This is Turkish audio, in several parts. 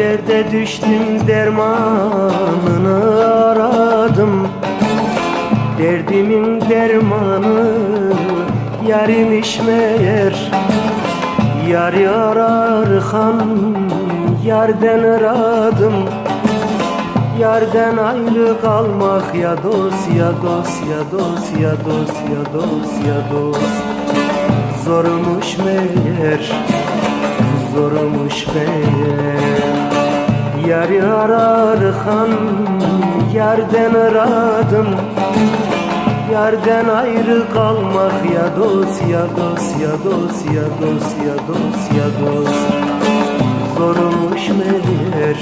Derde düştüm dermanını aradım. Derdimin dermanı yarimiş meğer. Yar ararken yerden aradım. Yerden ayrı kalmak ya dost ya dost ya dost ya dost ya dost ya dost. Zormuş meğer zormuş meğer Yar ararken yerden aradım. Yerden ayrı kalmak ya dost ya dost ya dost ya dost ya dost ya dost. Zormuş meğer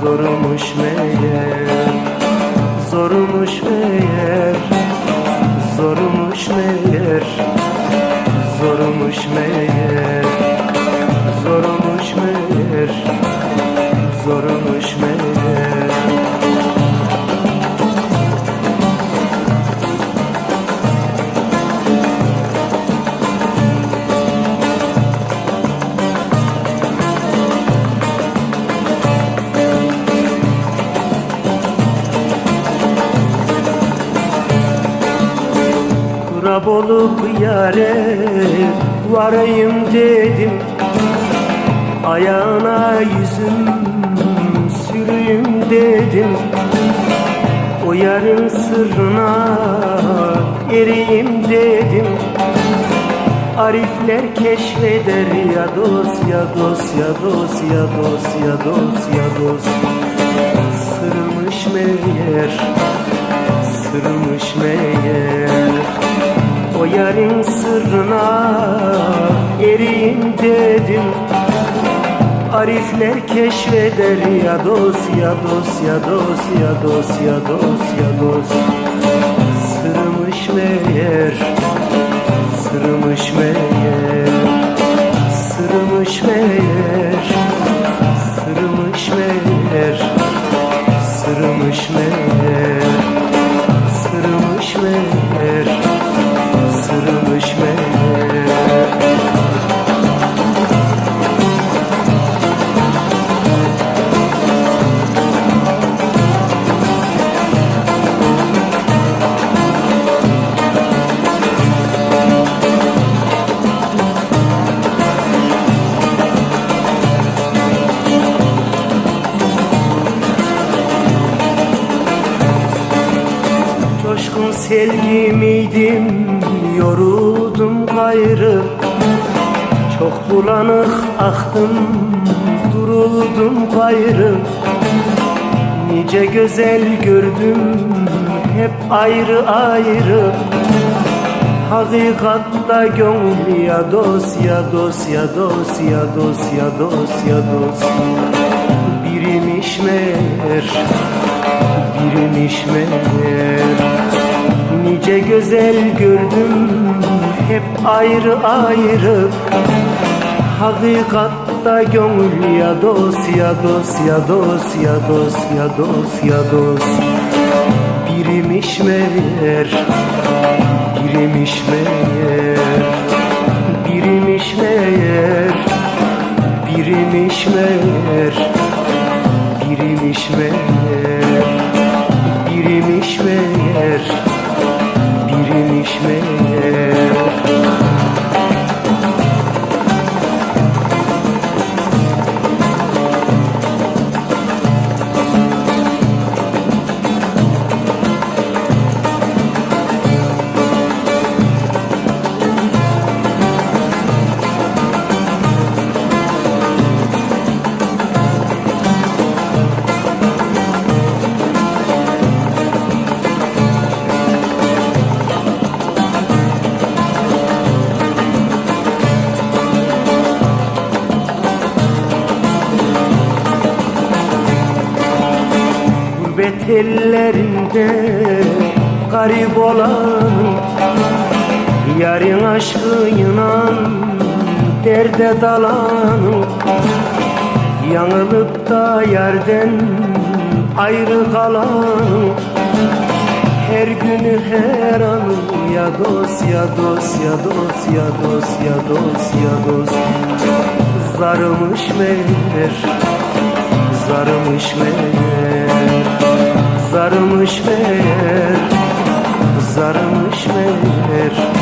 Zormuş meğer. Zormuş meğer Zormuş meğer. Zormuş meğer Kurab olup yare varayım dedim. Ayağına yüzüm süreyim dedim. O yarın sırrına eriyim dedim. Arifler keşfeder ya dost ya dost ya dost ya dost ya dost ya dost. Sırmış meğer sırmış meğer O yarın sırrına eriyim dedim. Arifler keşfeder ya dost ya dost ya dost ya dost ya dost ya dost. Sırmış meğer Sırmış meğer Sırmış meğer Coşkun sevgimiydim Yoruldum gayrı. Çok bulanık aktım Duruldum gayrı. Nice güzel gördüm Hep ayrı ayrı. Hakikatta gönül ya dost ya dost ya dost ya dost ya dost ya dost. Birimiş Nice güzel gördüm hep ayrı ayrı. Hakikatta gönül ya dost ya dost ya dost ya dost ya dost ya dost. Birimiş meğer Birimiş meğer. Birimiş meğer Birimiş meğer. Birimiş meğer Gurbet ellerinde garip olan Yarın aşkıyla derde dalan Yanılıp da yerden ayrı kalan. Her günü her anı ya dost ya dost ya dost ya dost ya dost ya dost. Zarımış meğer Zarımış meğer Zarımış meğer Zarımış meğer